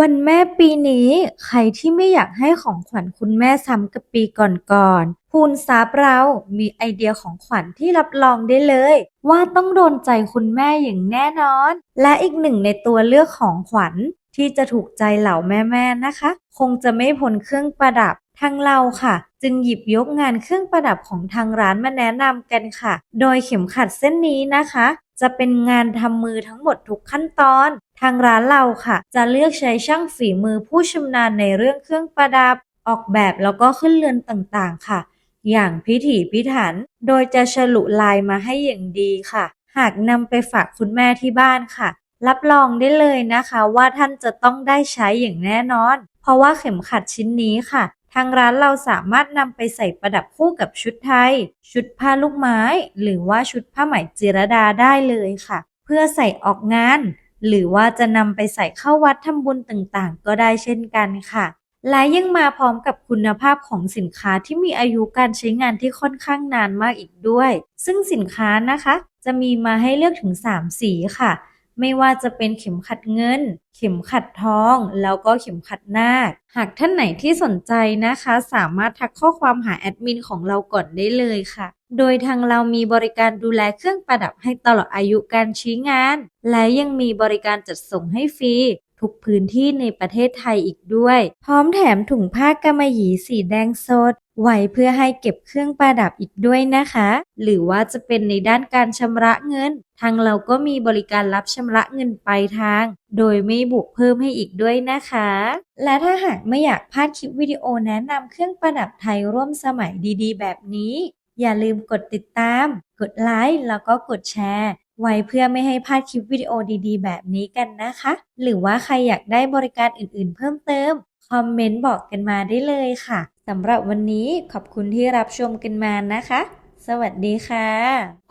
วันแม่ปีนี้ใครที่ไม่อยากให้ของขวัญคุณแม่ซ้ำกับปีก่อนๆพูนทรัพย์เรามีไอเดียของขวัญที่รับรองได้เลย ว่าต้องโดนใจคุณแม่อย่างแน่นอน และอีกหนึ่งในตัวเลือกของขวัญที่จะถูกใจเหล่าแม่ๆนะคะ คงจะไม่พ้นเครื่องประดับ ทางเราค่ะ จึงหยิบยกงานเครื่องประดับของทางร้านมาแนะนำกันค่ะ โดยเข็มขัดเส้นนี้นะคะ จะเป็นงานทำมือทั้งหมดทุกขั้นตอน ทางร้านเราค่ะ จะเลือกใช้ช่างฝีมือผู้ชำนาญในเรื่องเครื่องประดับ ออกแบบแล้วก็ขึ้นเรือนต่างๆค่ะ อย่างพิถีพิถัน โดยจะฉลุลายมาให้อย่างดีค่ะ หากนำไปฝากคุณแม่ที่บ้านค่ะ รับรองได้เลยนะคะ ว่าท่านจะต้องได้ใช้อย่างแน่นอน เพราะว่าเข็มขัดชิ้นนี้ค่ะางร้านเราสามารถนำไปใส่ประดับคู่กับชุดไทย ชุดผ้าลูกไม้ หรือว่าชุดผ้าไหมจิรดาได้เลยค่ะ เพื่อใส่ออกงาน หรือว่าจะนำไปใส่เข้าวัดทำบุญต่างๆ ก็ได้เช่นกันค่ะ และยังมาพร้อมกับคุณภาพของสินค้าที่มีอายุการใช้งานที่ค่อนข้างนานมากอีกด้วย ซึ่งสินค้านะคะ จะมีมาให้เลือกถึง 3 สีค่ะ ไม่ว่าจะเป็นเข็มขัดเงิน เข็มขัดทอง แล้วก็เข็มขัดนาค หากท่านไหนที่สนใจนะคะ สามารถทักข้อความหาแอดมินของเราก่อนได้เลยค่ะ โดยทางเรามีบริการดูแลเครื่องประดับให้ตลอดอายุการใช้งาน และยังมีบริการจัดส่งให้ฟรี ทุกพื้นที่ในประเทศไทยอีกด้วย พร้อมแถมถุงผ้ากำมะหยี่สีแดงสดไว้เพื่อให้เก็บเครื่องประดับอีกด้วยนะคะ หรือว่าจะเป็นในด้านการชำระเงิน ทางเราก็มีบริการรับชำระเงินปลายทาง โดยไม่บวกเพิ่มให้อีกด้วยนะคะ และถ้าหากไม่อยากพลาดคลิปวิดีโอแนะนำเครื่องประดับไทยร่วมสมัยดีๆ แบบนี้ อย่าลืมกดติดตาม กดไลค์แล้วก็กดแชร์ ไว้เพื่อไม่ให้พลาดคลิปวิดีโอดีๆ แบบนี้กันนะคะ หรือว่าใครอยากได้บริการอื่นๆ เพิ่มเติม คอมเมนต์บอกกันมาได้เลยค่ะสำหรับวันนี้ขอบคุณที่รับชมกันมานะคะ สวัสดีค่ะ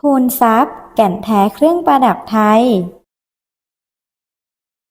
คูณทรัพย์ แก่นแท้เครื่องประดับไทย